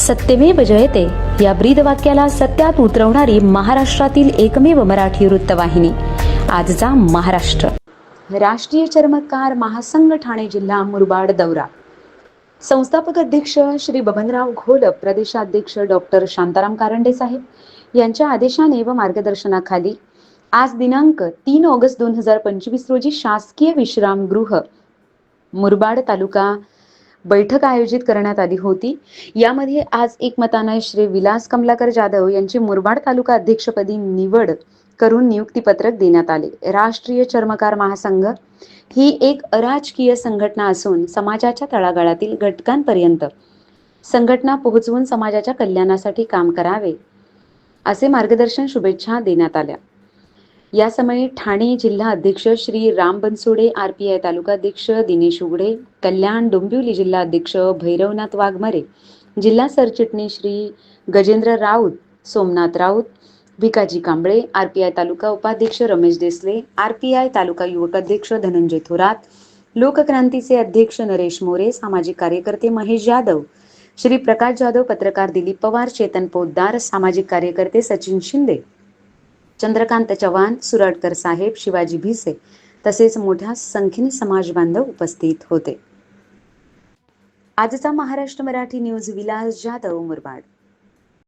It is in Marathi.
सत्यमेव जयते. या ब्रीद वाक्याला सत्यात उतरवणारी महाराष्ट्रातील एकमेव मराठी वृत्तवाहिनी. आजचा महाराष्ट्र. राष्ट्रीय चर्मकार महासंघ ठाणे जिल्हा मुरबाड दौरा. संस्थापक अध्यक्ष श्री बबनराव घोलप प्रदेशाध्यक्ष डॉक्टर शांताराम कारंडे साहेब यांच्या आदेशाने व मार्गदर्शनाखाली आज दिनांक तीन ऑगस्ट दोन हजार पंचवीस रोजी शासकीय विश्रामगृह मुरबाड तालुका बैठक आयोजित करण्यात आली होती. यामध्ये आज एकमताने श्री विलास कमलाकर जाधव यांची मुरबाड तालुका अध्यक्षपदी निवड करून नियुक्तीपत्रक देण्यात आले. राष्ट्रीय चर्मकार महासंघ ही एक अराजकीय संघटना असून समाजाच्या तळागाळातील घटकांपर्यंत संघटना पोहोचवून समाजाच्या कल्याणासाठी काम करावे असे मार्गदर्शन शुभेच्छा देण्यात आल्या. यासमयी ठाणे जिल्हा अध्यक्ष Shri Ram Bansode R P I तालुका अध्यक्ष दिनेश उघडे कल्याण डोंबिवली जिल्हा अध्यक्ष भैरवनाथ वाघमारे जिल्हा सरचिटणीस Shri Gajendra Raut Somnath Raut Bhikaji Kamble R P I तालुका उपाध्यक्ष Ramesh Desale R P I तालुका युवक अध्यक्ष धनंजय थोरात लोकक्रांतीचे अध्यक्ष नरेश मोरे सामाजिक कार्यकर्ते महेश जाधव श्री प्रकाश जाधव पत्रकार दिलीप पवार चेतन पोद्दार सामाजिक कार्यकर्ते सचिन शिंदे चंद्रकांत चव्हाण सुरटकर साहेब शिवाजी भिसे तसेच मोठ्या संख्येने समाज बांधव उपस्थित होते. आजचा महाराष्ट्र मराठी न्यूज विलास जाधव मुरबाड.